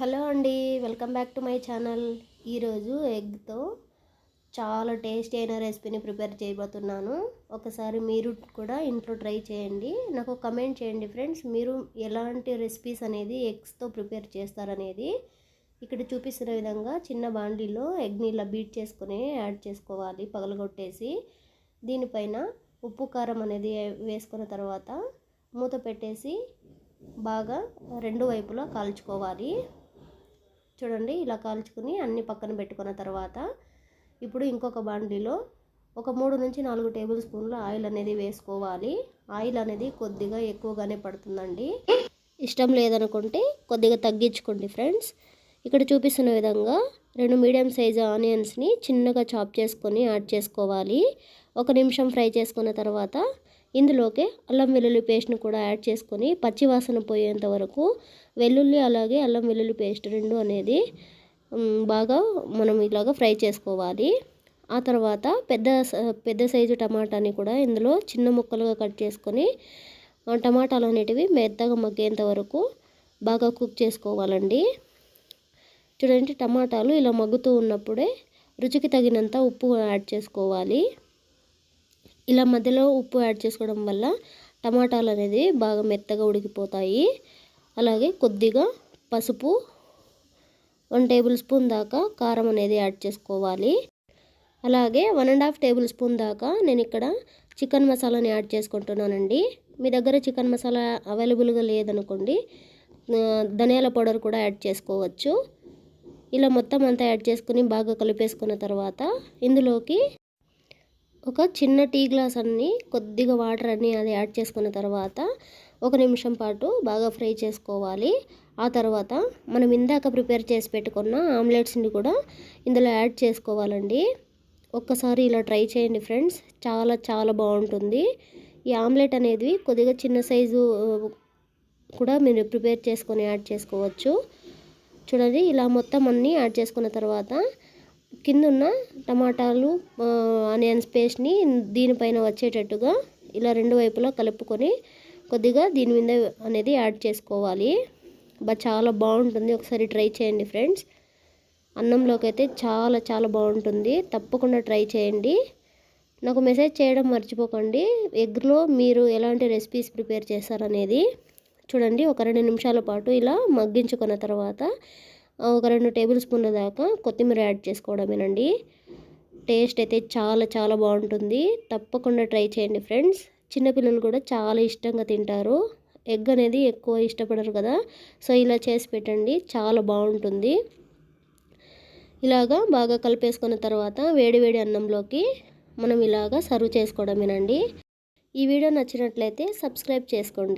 Hello అండి welcome back to my channel. ఈరోజు ఎగ్తో చాలా టేస్టీ అయిన రెసిపీని ప్రిపేర్ చేయబోతున్నాను. ఒకసారి మీరు కూడా ఇంట్లో ట్రై చేయండి. నాకు కమెంట్ చేయండి ఫ్రెండ్స్ మీరు ఎలాంటి రెసిపీస్ అనేది ఎగ్స్తో ప్రిపేర్ చేస్తారనేది. ఇక్కడ చూపిస్తున్న విధంగా చిన్న బాండీలో ఎగ్ని ఇలా బీట్ చేసుకుని యాడ్ చేసుకోవాలి పగలగొట్టేసి. దీనిపైన ఉప్పు కారం అనేది వేసుకున్న తర్వాత మూత పెట్టేసి బాగా రెండు వైపులా కాల్చుకోవాలి. చూడండి ఇలా కాల్చుకుని అన్ని పక్కన పెట్టుకున్న తర్వాత ఇప్పుడు ఇంకొక బాండీలో ఒక మూడు నుంచి నాలుగు టేబుల్ స్పూన్ల ఆయిల్ అనేది వేసుకోవాలి. ఆయిల్ అనేది కొద్దిగా ఎక్కువగానే పడుతుందండి. ఇష్టం లేదనుకుంటే కొద్దిగా తగ్గించుకోండి ఫ్రెండ్స్. ఇక్కడ చూపిస్తున్న విధంగా రెండు మీడియం సైజు ఆనియన్స్ని చిన్నగా చాప్ చేసుకొని యాడ్ చేసుకోవాలి. ఒక నిమిషం ఫ్రై చేసుకున్న తర్వాత ఇందులోకి అల్లం వెల్లుల్లి పేస్ట్ని కూడా యాడ్ చేసుకొని పచ్చివాసన పోయేంత వరకు వెల్లుల్లి అలాగే అల్లం వెల్లుల్లి పేస్ట్ రెండు అనేది బాగా మనం ఇలాగ ఫ్రై చేసుకోవాలి. ఆ తర్వాత పెద్ద పెద్ద సైజు టమాటాని కూడా ఇందులో చిన్న ముక్కలుగా కట్ చేసుకొని టమాటాలు అనేటివి మెత్తగా మగ్గేంత వరకు బాగా కుక్ చేసుకోవాలండి. చూడండి టమాటాలు ఇలా మగ్గుతూ ఉన్నప్పుడే రుచికి తగినంత ఉప్పు యాడ్ చేసుకోవాలి. ఇలా మధ్యలో ఉప్పు యాడ్ చేసుకోవడం వల్ల టమాటాలు అనేది బాగా మెత్తగా ఉడికిపోతాయి. అలాగే కొద్దిగా పసుపు వన్ టేబుల్ స్పూన్ దాకా కారం అనేది యాడ్ చేసుకోవాలి. అలాగే one and half tablespoon దాకా నేను ఇక్కడ చికెన్ మసాలాని యాడ్ చేసుకుంటున్నానండి. మీ దగ్గర చికెన్ మసాలా అవైలబుల్గా లేదనుకోండి ధనియాల పౌడర్ కూడా యాడ్ చేసుకోవచ్చు. ఇలా మొత్తం అంతా యాడ్ చేసుకుని బాగా కలిపేసుకున్న తర్వాత ఇందులోకి ఒక చిన్న టీ గ్లాస్ అన్ని కొద్దిగా వాటర్ అన్నీ అది యాడ్ చేసుకున్న తర్వాత ఒక నిమిషం పాటు బాగా ఫ్రై చేసుకోవాలి. ఆ తర్వాత మనం ఇందాక ప్రిపేర్ చేసి పెట్టుకున్న ఆమ్లెట్స్ని కూడా ఇందులో యాడ్ చేసుకోవాలండి. ఒక్కసారి ఇలా ట్రై చేయండి ఫ్రెండ్స్. చాలా చాలా బాగుంటుంది. ఈ ఆమ్లెట్ అనేది కొద్దిగా చిన్న సైజు కూడా మీరు ప్రిపేర్ చేసుకొని యాడ్ చేసుకోవచ్చు. చూడండి ఇలా మొత్తం అన్నీ యాడ్ చేసుకున్న తర్వాత కింద ఉన్న టమాటాలు ఆనియన్స్ పేస్ట్ని దీనిపైన వచ్చేటట్టుగా ఇలా రెండు వైపులా కలుపుకొని కొద్దిగా దీని మీద అనేది యాడ్ చేసుకోవాలి. బా చాలా బాగుంటుంది. ఒకసారి ట్రై చేయండి ఫ్రెండ్స్. అన్నంలోకి అయితే చాలా చాలా బాగుంటుంది. తప్పకుండా ట్రై చేయండి. నాకు మెసేజ్ చేయడం మర్చిపోకండి. ఎగ్లో మీరు ఎలాంటి రెసిపీస్ ప్రిపేర్ చేస్తారనేది చూడండి. ఒక రెండు నిమిషాల పాటు ఇలా మగ్గించుకున్న తర్వాత ఒక రెండు టేబుల్ స్పూన్ల దాకా కొత్తిమీర యాడ్ చేసుకోవడమేనండి. టేస్ట్ అయితే చాలా చాలా బాగుంటుంది. తప్పకుండా ట్రై చేయండి ఫ్రెండ్స్. చిన్నపిల్లలు కూడా చాలా ఇష్టంగా తింటారు. ఎగ్ అనేది ఎక్కువ ఇష్టపడరు కదా. సో ఇలా చేసి పెట్టండి. చాలా బాగుంటుంది. ఇలాగా బాగా కలిపేసుకున్న తర్వాత వేడి వేడి అన్నంలోకి మనం ఇలాగా సర్వ్ చేసుకోవడమేనండి. ఈ వీడియో నచ్చినట్లయితే సబ్స్క్రైబ్ చేసుకోండి.